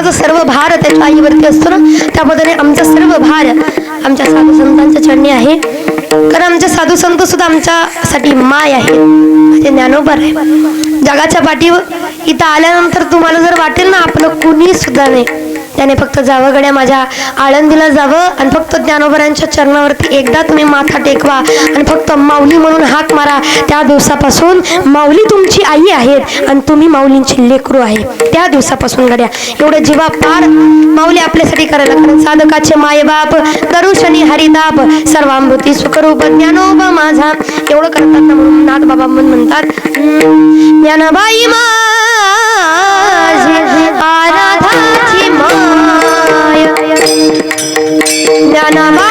महाराजांचा सर्व भार त्याच्या आईवरती असतो ना त्या आमचा सर्व भार आमच्या साधू संतांच्या चरणी आहे. कारण आमच्या साधू संत सुद्धा आमच्यासाठी माय आहे. ते ज्ञानोबर आहे. जगाच्या पाठीवर इथं आल्यानंतर तुम्हाला जर वाटेल ना आपलं कुणी सुद्धा नाही. त्याने फक्त जावं गड्या माझ्या आळंदीला जावं आणि फक्त ज्ञानोबरांच्या चरणावरती एकदा तुम्ही माथा टेकवा आणि फक्त माऊली म्हणून हाक मारा. त्या दिवसापासून माऊली तुमची आई आहेत आणि तुम्ही माऊलींची लेकरू आहे. त्या दिवसापासून गड्या एवढं जीवा पार माऊली आपल्यासाठी करायला कारण साधकाचे मायबाप करू शनी हरिदाप सर्वामृती सुखरूप ज्ञानोब माझा. एवढं करतात ना म्हणून नाथ बाबा म्हणून म्हणतात ज्ञानबाई मा Nana Ma.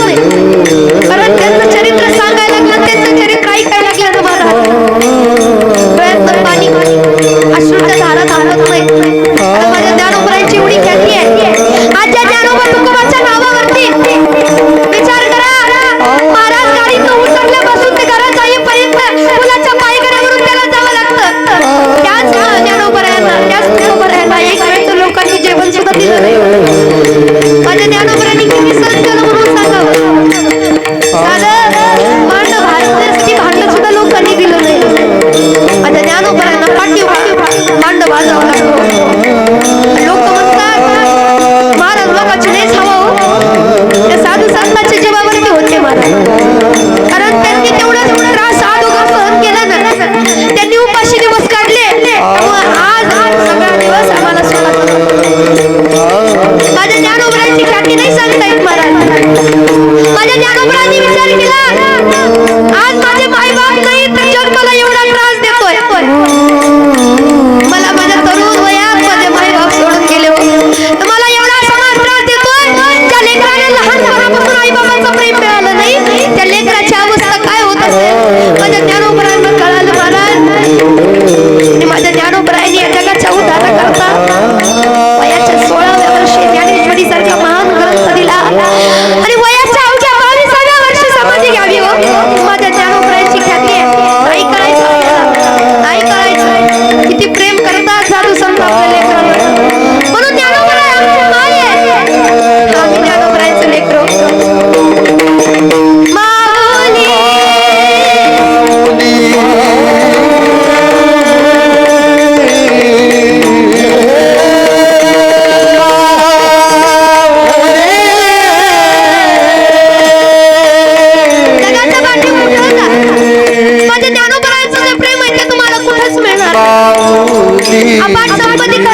করে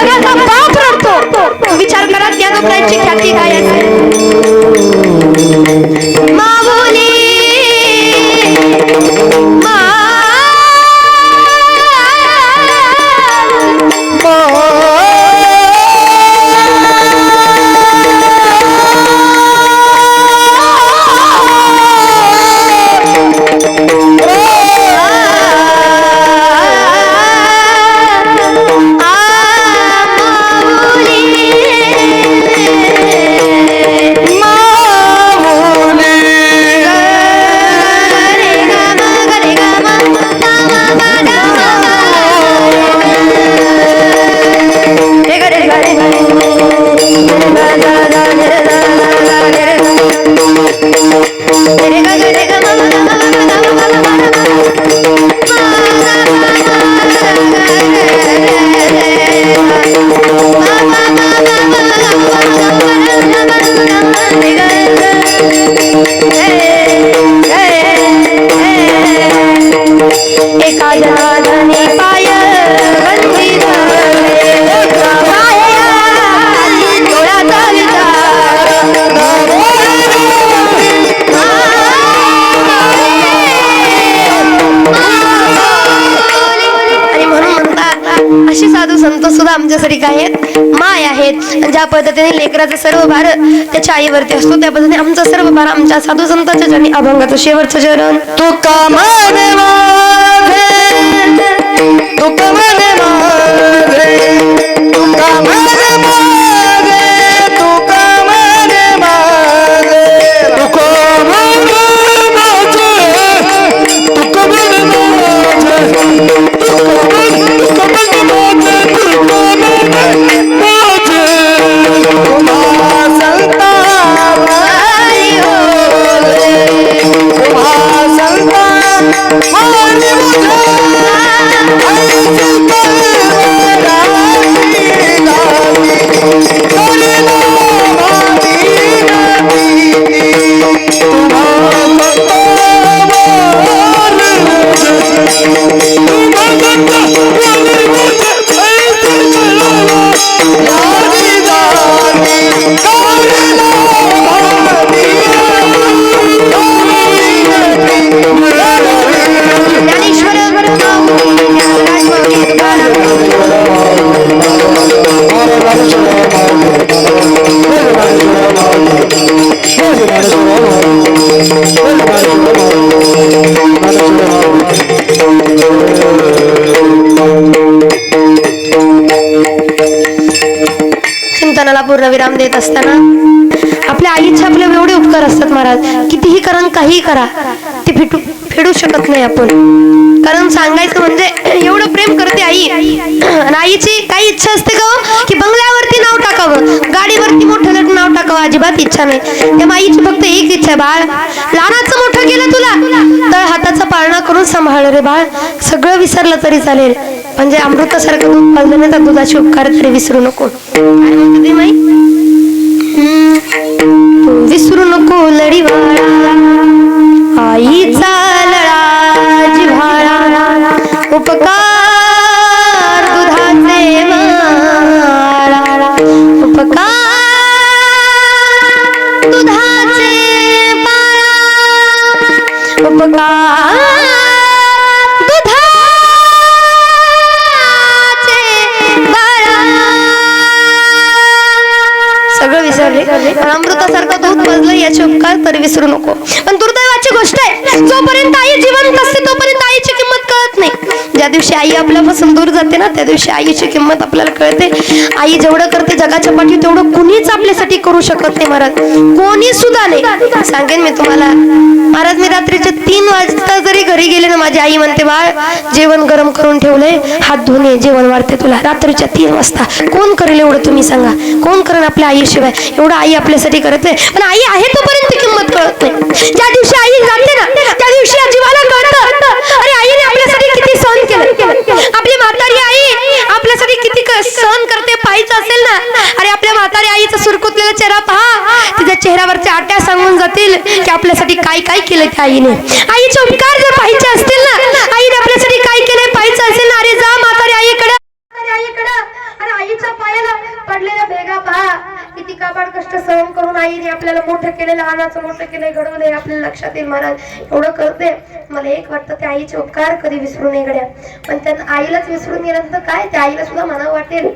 Come on, come on. सुद्धा काय आहेत? माय आहेत. ज्या पद्धतीने लेकराचा सर्व भार त्याच्या आईवरती असतो त्या पद्धतीने आमचा सर्व भार आमच्या साधू संतांच्या चरणी अभंगाचं शेवटचं चरण. तुका मानवा देत असताना आपल्या आईचे आपले एवढे उपकार असतात महाराज. कितीही करा आणि काहीही करा. ते फेटू फेडू शकत नाही आपण. कारण सांगायचं म्हणजे एवढं प्रेम करते आई. आणि आईची काही इच्छा असते का की बंगल्यावरती नाव टाकावं. गाडीवरती मोठं लट नाव टाकावं. अजिबात इच्छा नाही. तेव्हा आईची फक्त एक इच्छा आहे बाळ. लहानाचं मोठं केलं तुला. तर हाताचा पाळणा करून सांभाळ रे बाळ. सगळं विसरलं तरी चालेल. म्हणजे अमृतासारखं दूध पाजलं नाही तर दुधाचे उपकार तरी विसरू नको. उपकार तरी विसरू नको. पण दुर्दैवाची गोष्ट आहे जोपर्यंत आई जिवंत असते तोपर्यंत आईची किंमत दिवशी आई आपल्यापासून दूर जाते ना त्या दिवशी आईची किंमत आपल्याला कळते. आई जेवढं करते जगाच्या पाठी तेवढं कुणीच आपल्यासाठी करू शकत नाही महाराज. कोणी सुद्धा नाही. सांगेन मी तुम्हाला. महाराज मी रात्रीचे तीन वाजता जरी घरी गेले ना माझी आई म्हणते बाळ जेवण गरम करून ठेवलंय. हात धुणे जेवण वाढते तुला. रात्रीच्या तीन वाजता. कोण करेल एवढं तुम्ही सांगा. कोण करेल आपल्या आईशिवाय? एवढं आई आपल्यासाठी करत नाही. पण आई आहे तोपर्यंत किंमत कळत नाही. ज्या दिवशी आई जाते ना त्या दिवशी कळतं. अरे आईने आपल्यासाठी किती सहन केलं. आपली म्हातारी आई आपल्यासाठी किती क- सहन करते पाहायचं असेल ना? अरे आपल्या म्हातारी आईचा सुरकुतलेला चेहरा पहा. तिच्या चेहऱ्यावरच्या आट्या सांगून जातील की आपल्यासाठी काय काय केलं त्या आईने. आईचे उपकार जर पाहायचे असतील ना आईने आपल्यासाठी काय केलंय पाहायचं असेल ना अरे जा म्हातारी आईकडे म्हातारी आईकडं अरे आईच्या पायाला पडलेल्या भेगा पहा किती कष्ट सहन करून आईने आपल्याला मोठं केलं लहानाचं मोठं केलंय घडवलंय हे आपल्याला लक्षात येईल. महाराज एवढं करते. मला एक वाटतं त्या आईचे उपकार कधी विसरू नये गड्या. पण त्या आईलाच विसरून गेल्यानंतर काय? त्या आईला सुद्धा मनावं वाटेल.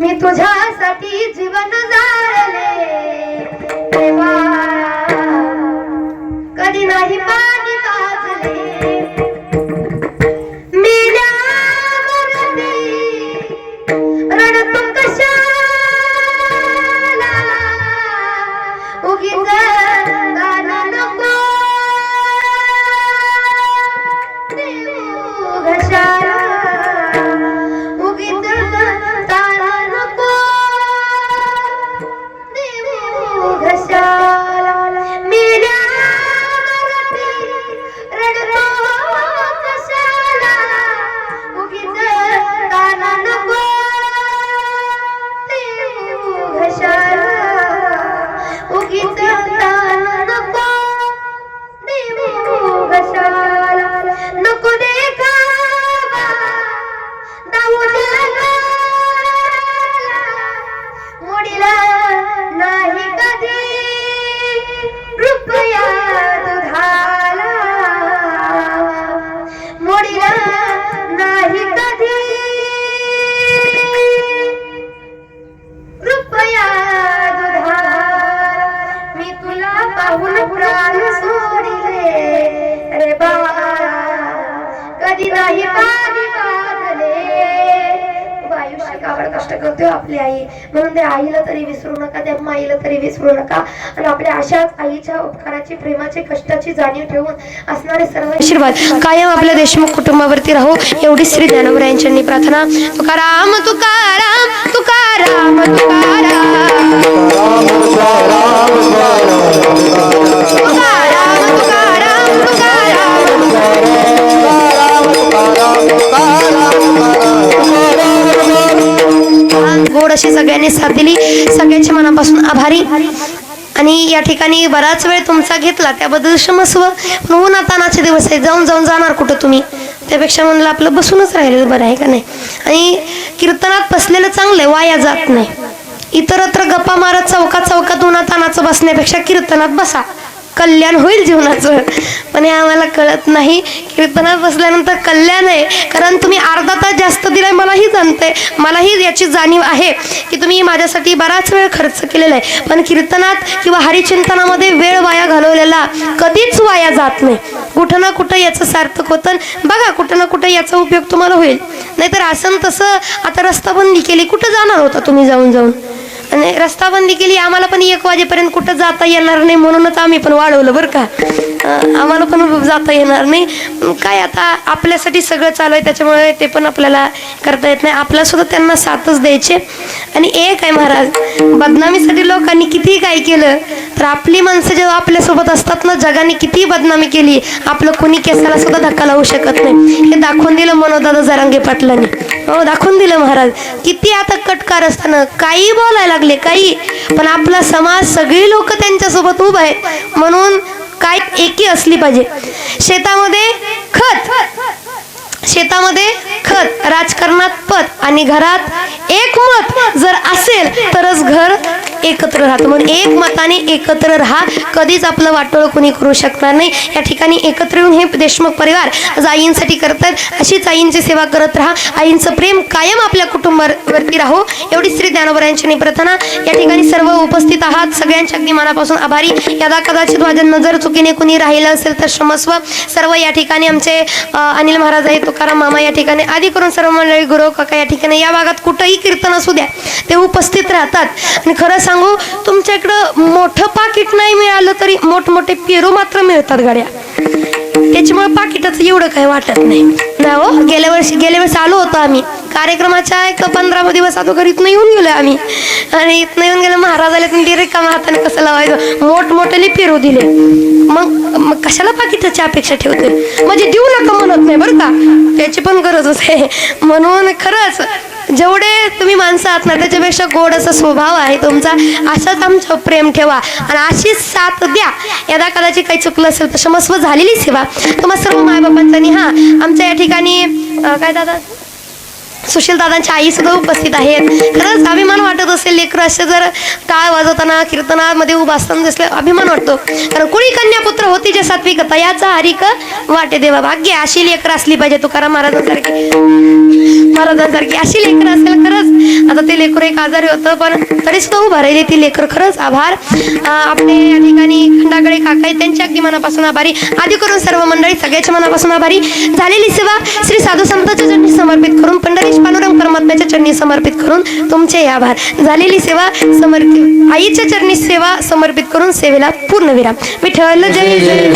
मी तुझ्यासाठी जीवन जाळले. आईला तरी विसरू नका त्या माईला तरी विसरू नका. आणि आपल्या अशाच आईच्या उपकाराची प्रेमाची कष्टाची जाणीव ठेवून असणारे सर्व आशीर्वाद कायम आपल्या देशमुख कुटुंबावरती राहू. एवढी श्री ज्ञानोबरा यांच्यांनी प्रार्थना तुकाराम तुकाराम. तुकाराम तुकाराम तुकाराम. तुकाराम. गोड अशी सगळ्यांनी साथ दिली. सगळ्यांच्या मनापासून आभारी. आणि या ठिकाणी बराच वेळ तुमचा घेतला त्याबद्दल क्षमस्व. पण हो ऊन तानाचे दिवस आहे जाऊन जाऊन जाणार कुठं तुम्ही? त्यापेक्षा म्हणलं आपलं बसूनच राहिलेलं बरं आहे का नाही? आणि कीर्तनात बसलेलं चांगलं आहे वाया जात नाही. इतरत्र गप्पा मारत चौकात चौकात उन्हा तानाचं बसण्यापेक्षा कीर्तनात बसा. कल्याण होईल जीवनाचं. पण हे आम्हाला कळत नाही कीर्तनात बसल्यानंतर कल्याण आहे. कारण तुम्ही अर्धा तास जास्त दिलाय मलाही जाणतंय मलाही याची जाणीव आहे की तुम्ही माझ्यासाठी बराच वेळ खर्च केलेला आहे पण कीर्तनात किंवा हरिचिंतनामध्ये वेळ वाया घालवलेला कधीच वाया जात नाही. कुठं ना कुठं याचं सार्थक होतं. आणि बघा कुठं ना कुठं याचा उपयोग तुम्हाला होईल. नाहीतर असं तसं आता रस्ता बंदी केली कुठं जाणार होता तुम्ही जाऊन जाऊन आणि रस्ता बंदी केली आम्हाला पण एक वाजेपर्यंत कुठं जाता येणार नाही म्हणूनच आम्ही पण वाढवलं बरं का. आम्हाला पण जाता येणार नाही. काय आता आपल्यासाठी सगळं चालू आहे त्याच्यामुळे ते पण आपल्याला करता येत नाही. आपल्यासुद्धा त्यांना साथच द्यायचे. आणि एक आहे महाराज बदनामीसाठी लोकांनी कितीही काय केलं तर आपली माणसं जेव्हा आपल्यासोबत असतात ना जगाने किती बदनामी केली आपलं कोणी केसाला सुद्धा धक्का लावू शकत नाही. हे दाखवून दिलं मनोदादा जरांगे पाटलांनी. हो दाखवून दिलं महाराज. किती आता कटकार असताना काही बोलायला लागले काही पण आपला समाज सगळी लोक त्यांच्यासोबत उभं आहेत म्हणून काय एकी असली पाहिजे. शेतामध्ये खत. शेतामध्ये खत राजकारणात पद आणि घरात एक मत जर असेल तरच घर एकत्र राहतो. म्हणून एक मताने एकत्र राहा. कधीच आपलं वाटोळं कोणी करू शकणार नाही. या ठिकाणी एकत्र येऊन हे देशमुख परिवार आज आईंसाठी करतात. अशीच आईंची सेवा करत राहा. आईंचं प्रेम कायम आपल्या कुटुंबावरती राहो. एवढी श्री ज्ञानोबरायांची प्रार्थना या ठिकाणी सर्व उपस्थित आहात. सगळ्यांच्या अगदी मनापासून आभारी. यदा कदाचित माझ्या नजर चुकीने कुणी राहिलं असेल तर क्षमस्व. सर्व या ठिकाणी आमचे अनिल महाराज आहे तुकाराम मामा या ठिकाणी. आधी करून सर्व मंडळी गुरु काका या ठिकाणी. या भागात कुठंही कीर्तन असू द्या. ते उपस्थित राहतात. आणि खरंच सांगू तुमच्या इकडं मोठं पाकिट नाही मिळालं तरी मोठमोठे पेरू मात्र मिळतात गाड्या. त्याच्यामुळे पाकिटाचं एवढं काही वाटत नाही. ना हो गेल्या वर्षी गेल्या वर्षी आलो होतो आम्ही. कार्यक्रमाच्या एक पंधरा दिवस अगोदर इथनं येऊन गेलो आम्ही. आणि इथनं येऊन गेलो महाराज आले तुम्ही रिकामा हाताने कसं लावायचं? मोठमोठ्याने पेरू दिले. मग मग कशाला पाकिटाची अपेक्षा ठेवते म्हणजे देऊ नका म्हणत नाही बरं का? त्याची पण गरजच आहे. म्हणून खरंच जेवढे तुम्ही माणसं आहात ना त्याच्यापेक्षा गोड असा स्वभाव आहे तुमचा. असाच आमचं प्रेम ठेवा. आणि अशीच साथ द्या. यदा कदाचित काही चुकलं असेल तर क्षमस्व झालेली सेवा. तुम्हा सर्व मायबापांचा आणि हां आमच्या या ठिकाणी काय दादा? सुशील दादांच्या आई सुद्धा उपस्थित आहेत. खरंच अभिमान वाटत असेल लेकरं असे जर टाळ वाजवताना कीर्तनामध्ये उभा असताना दिसले अभिमान वाटतो. कारण कुणी कन्या पुत्र होती जे सात्विक याचा हरिक वाटे देवा भाग्य. अशी लेकरं असली पाहिजे तुकाराम महाराजांसारखी. महाराजांसारखी अशी लेकरं असेल खरंच. आता ते लेकरं एक आजारी होतं पण तरी सुद्धा उभा राहिली ती लेकर. खरंच आभार. आपले या ठिकाणी खंडाकडे काका त्यांच्या अगदी मनापासून आभारी. आधी करून सर्व मंडळी सगळ्याच्या मनापासून आभारी. झालेली सेवा श्री साधू संतांच्या समर्पित करून विशेष परमात्म्याच्या चरणी समर्पित करून तुमचे आभार. झालेली सेवा समर्पित आईच्या चरणी सेवा समर्पित करून सेवेला पूर्ण विराम. विठ्ठल जय जय.